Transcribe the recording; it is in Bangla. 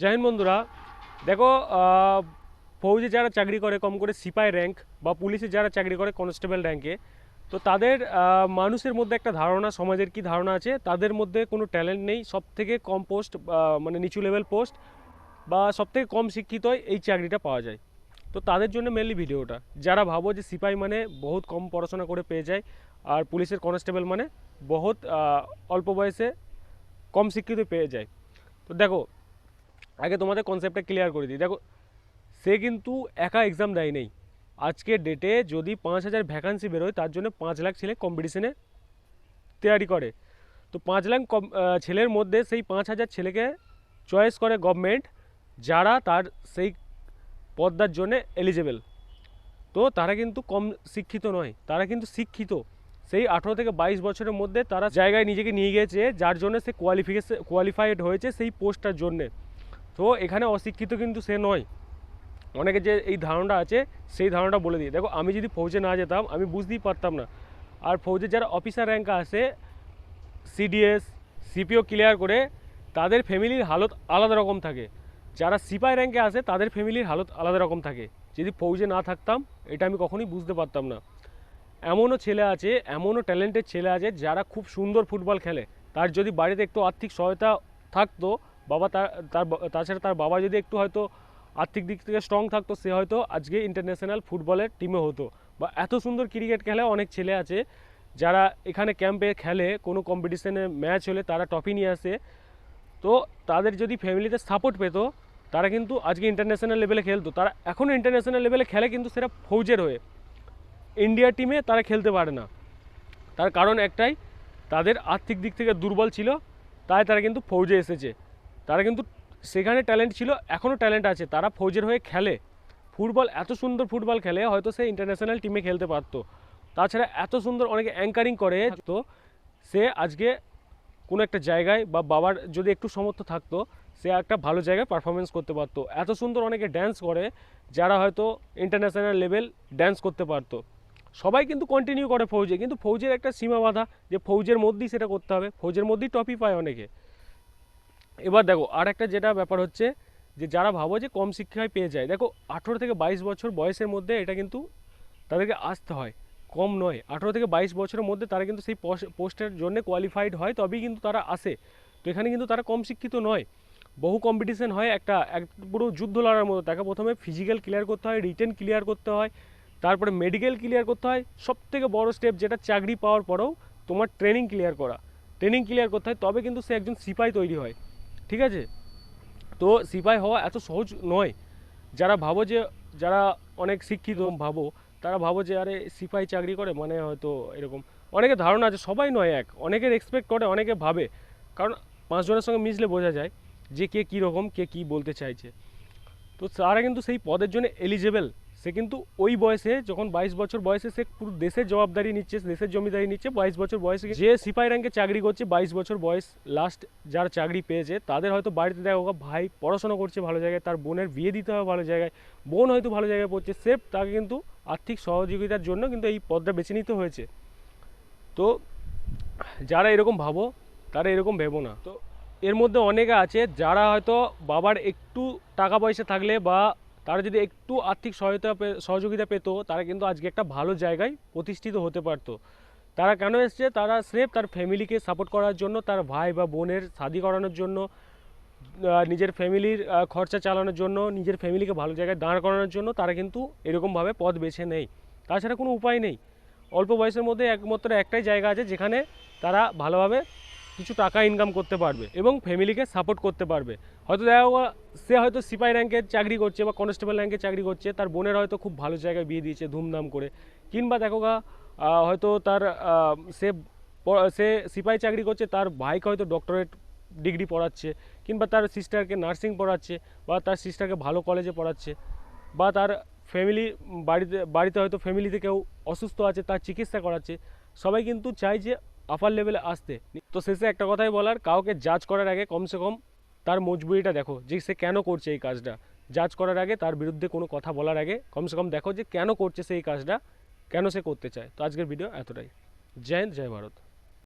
জয় হিন্দ বন্ধুরা। দেখো ফৌজে যারা চাকরি করে কম করে সিপাই র্যাঙ্ক বা পুলিশে যারা চাকরি করে কনস্টেবল র্যাঙ্কে তো তাদের মানুষের মধ্যে একটা ধারণা, সমাজের কি ধারণা আছে? তাদের মধ্যে কোনো ট্যালেন্ট নেই। সব থেকে কম পোস্ট মানে নিচু লেভেল পোস্ট বা সব থেকে কম শিক্ষিত এই চাকরিটা পাওয়া যায়। তো তাদের জন্য মেনলি ভিডিওটা। যারা ভাবো যে সিপাই মানে বহুত কম পড়াশোনা করে পেয়ে যায়, আর পুলিশের কনস্টেবল মানে বহুত অল্প বয়সে কম শিক্ষিত পেয়ে যায়। তো দেখো আগে তোমাদের কনসেপ্টটা ক্লিয়ার করে দিই। দেখো, সে কিন্তু একা এক্সাম দেয় নেই। আজকের ডেটে যদি পাঁচ হাজার ভ্যাকান্সি বেরোয়, তার জন্য পাঁচ লাখ ছেলে কম্পিটিশনে তৈরি করে। তো পাঁচ লাখ ছেলের মধ্যে সেই পাঁচ হাজার ছেলেকে চয়েস করে গভর্নমেন্ট যারা তার সেই পদ্মার জন্য এলিজেবেল তো তারা কিন্তু কম শিক্ষিত নয়, তারা কিন্তু শিক্ষিত। সেই আঠেরো থেকে বাইশ বছরের মধ্যে তারা জায়গায় নিজেকে নিয়ে গিয়েছে যার জন্য সে কোয়ালিফিকেশন কোয়ালিফাইড হয়েছে সেই পোস্টটার জন্যে। তো এখানে অশিক্ষিত কিন্তু সে নয়। অনেকে যে এই ধারণাটা আছে, সেই ধারণাটা বলে দিই দেখো, আমি যদি ফৌজে না যেতাম, আমি বুঝতেই পারতাম না। আর ফৌজের যারা অফিসার র্যাঙ্ক আসে সিডিএস সিপিও ক্লিয়ার করে, তাদের ফ্যামিলির হালত আলাদা রকম থাকে। যারা সিপাই র্যাঙ্কে আসে তাদের ফ্যামিলির হালত আলাদা রকম থাকে। যদি ফৌজে না থাকতাম, এটা আমি কখনোই বুঝতে পারতাম না। এমনও ছেলে আছে, এমনও ট্যালেন্টেড ছেলে আছে, যারা খুব সুন্দর ফুটবল খেলে। তার যদি বাড়িতে একটু আর্থিক সহায়তা থাকতো বাবা তার তার তাছাড়া তার বাবা যদি একটু হয়তো আর্থিক দিক থেকে স্ট্রং থাকতো, সে হয়তো আজকে ইন্টারন্যাশনাল ফুটবলের টিমে হতো। বা এত সুন্দর ক্রিকেট খেলে অনেক ছেলে আছে, যারা এখানে ক্যাম্পে খেলে, কোনো কম্পিটিশনে ম্যাচ হলে তারা ট্রফি নিয়ে আসে। তো তাদের যদি ফ্যামিলিতে সাপোর্ট পেতো, তারা কিন্তু আজকে ইন্টারন্যাশনাল লেভেলে খেলতো। তারা এখনও ইন্টারন্যাশনাল লেভেলে খেলে, কিন্তু সেটা ফৌজের হয়ে। ইন্ডিয়া টিমে তারা খেলতে পারে না। তার কারণ একটাই, তাদের আর্থিক দিক থেকে দুর্বল ছিল, তাই তারা কিন্তু ফৌজে এসেছে। তারা কিন্তু সেখানে ট্যালেন্ট ছিল এখনও ট্যালেন্ট আছে। তারা ফৌজের হয়ে খেলে। ফুটবল, এত সুন্দর ফুটবল খেলে, হয়তো সে ইন্টারন্যাশনাল টিমে খেলতে পারতো। তাছাড়া এত সুন্দর অনেকে অ্যাঙ্কারিং করে, তো সে আজকে কোনো একটা জায়গায় বা বাবার যদি একটু সমর্থ থাকতো, সে একটা ভালো জায়গায় পারফরমেন্স করতে পারতো। এত সুন্দর অনেকে ড্যান্স করে, যারা হয়তো ইন্টারন্যাশনাল লেভেল ড্যান্স করতে পারতো। সবাই কিন্তু কন্টিনিউ করে ফৌজে, কিন্তু ফৌজের একটা সীমা বাঁধা যে ফৌজের মধ্যেই সেটা করতে হবে। ফৌজের মধ্যেই টপি পায় অনেকে। এবার দেখো আর একটা যেটা ব্যাপার হচ্ছে যে, যারা ভাবো যে কম শিক্ষায় পেয়ে যায়, দেখো আঠেরো থেকে বাইশ বছর বয়সের মধ্যে এটা কিন্তু তাদেরকে আসতে হয়, কম নয়। আঠেরো থেকে বাইশ বছরের মধ্যে তারা কিন্তু সেই পোস্টের জন্য কোয়ালিফাইড হয়, তবেই কিন্তু তারা আসে। তো এখানে কিন্তু তারা কম শিক্ষিত নয়। বহু কম্পিটিশন হয় একটা, এক পুরো যুদ্ধ লড়ার মতো। তাকে প্রথমে ফিজিক্যাল ক্লিয়ার করতে হয় রিটেন ক্লিয়ার করতে হয়, তারপরে মেডিকেল ক্লিয়ার করতে হয়। সব থেকে বড় স্টেপ যেটা চাকরি পাওয়ার পরেও তোমার ট্রেনিং ক্লিয়ার করা। ট্রেনিং ক্লিয়ার করতে হয়, তবে কিন্তু সে একজন সিপাই তৈরি হয়। ঠিক আছে? তো সিপাই হওয়া এত সহজ নয়। যারা ভাবো যে, যারা অনেক শিক্ষিত ভাবো, তারা ভাবো যে, আরে সিপাই চাকরি করে মানে হয়তো এরকম। অনেকে ধারণা আছে, সবাই নয় এক। অনেকের এক্সপেক্ট করে, অনেকে ভাবে। কারণ পাঁচজনের সঙ্গে মিশলে বোঝা যায় যে কে কী রকম কে কী বলতে চাইছে। তো তারা কিন্তু সেই পদের জন্য এলিজেবল সে কিন্তু ওই বয়সে, যখন বাইশ বছর বয়সে সে পুরো দেশের জবাবদারি নিচ্ছে, দেশের জমিদারি নিচ্ছে, বাইশ বছর বয়সে যে সিপাই র্যাঙ্কে চাকরি করছে, বাইশ বছর বয়স লাস্ট যার চাকরি পেয়েছে, তাদের হয়তো বাড়িতে দেখো ভাই পড়াশোনা করছে ভালো জায়গায়, তার বোনের বিয়ে দিতে হবে ভালো জায়গায়, বোন হয়তো ভালো জায়গায় পড়ছে, সে তাকে কিন্তু আর্থিক সহযোগিতার জন্য কিন্তু এই পদটা বেছে নিতে হয়েছে। তো যারা এরকম ভাবো, তারা এরকম ভেবো না। তো এর মধ্যে অনেকে আছে যারা হয়তো বাবার একটু টাকা পয়সা থাকলে বা তারা যদি একটু আর্থিক সহায়তা সহযোগিতা পেত, তারা কিন্তু আজকে একটা ভালো জায়গায় প্রতিষ্ঠিত হতে পারতো। তারা কেন এসছে? তারা স্রেফ তার ফ্যামিলিকে সাপোর্ট করার জন্য, তার ভাই বা বোনের শাদি করানোর জন্য নিজের ফ্যামিলির খরচা চালানোর জন্য, নিজের ফ্যামিলিকে ভালো জায়গায় দাঁড় করানোর জন্য তারা কিন্তু এরকমভাবে পথ বেছে নেয় তাছাড়া কোনো উপায় নেই। অল্প বয়সের মধ্যে একমাত্র একটাই জায়গা আছে, যেখানে তারা ভালোভাবে কিছু টাকা ইনকাম করতে পারবে এবং ফ্যামিলিকে সাপোর্ট করতে পারবে। হয়তো দেখা সে হয়তো সিপাই র্যাঙ্কের চাকরি করছে বা কনস্টেবল র্যাঙ্কে চাকরি করছে, তার বোনের হয়তো খুব ভালো জায়গায় বিয়ে দিয়েছে ধুমধাম করে। কিংবা দেখো হয়তো তার সে সে সিপাই চাকরি করছে, তার ভাইকে হয়তো ডক্টরেট ডিগ্রি পড়াচ্ছে, কিংবা তার সিস্টারকে নার্সিং পড়াচ্ছে, বা তার সিস্টারকে ভালো কলেজে পড়াচ্ছে, বা তার ফ্যামিলি বাড়িতে বাড়িতে হয়তো ফ্যামিলিতে কেউ অসুস্থ আছে, তার চিকিৎসা করাচ্ছে। সবাই কিন্তু চায় যে আপার লেভেলে আসতে। তো শেষে একটা কথাই বলার, কাউকে জাজ করার আগে কমসে কম তার মজবুরিটা দেখো, যে সে কেন করছে এই কাজটা। জাজ করার আগে তার বিরুদ্ধে কোনো কথা বলার আগে কমসে কম দেখো যে কেন করছে সে এই কাজটা, কেন সে করতে চায়। তো আজকের ভিডিও এতটাই। জয় হিন্দ, জয় ভারত।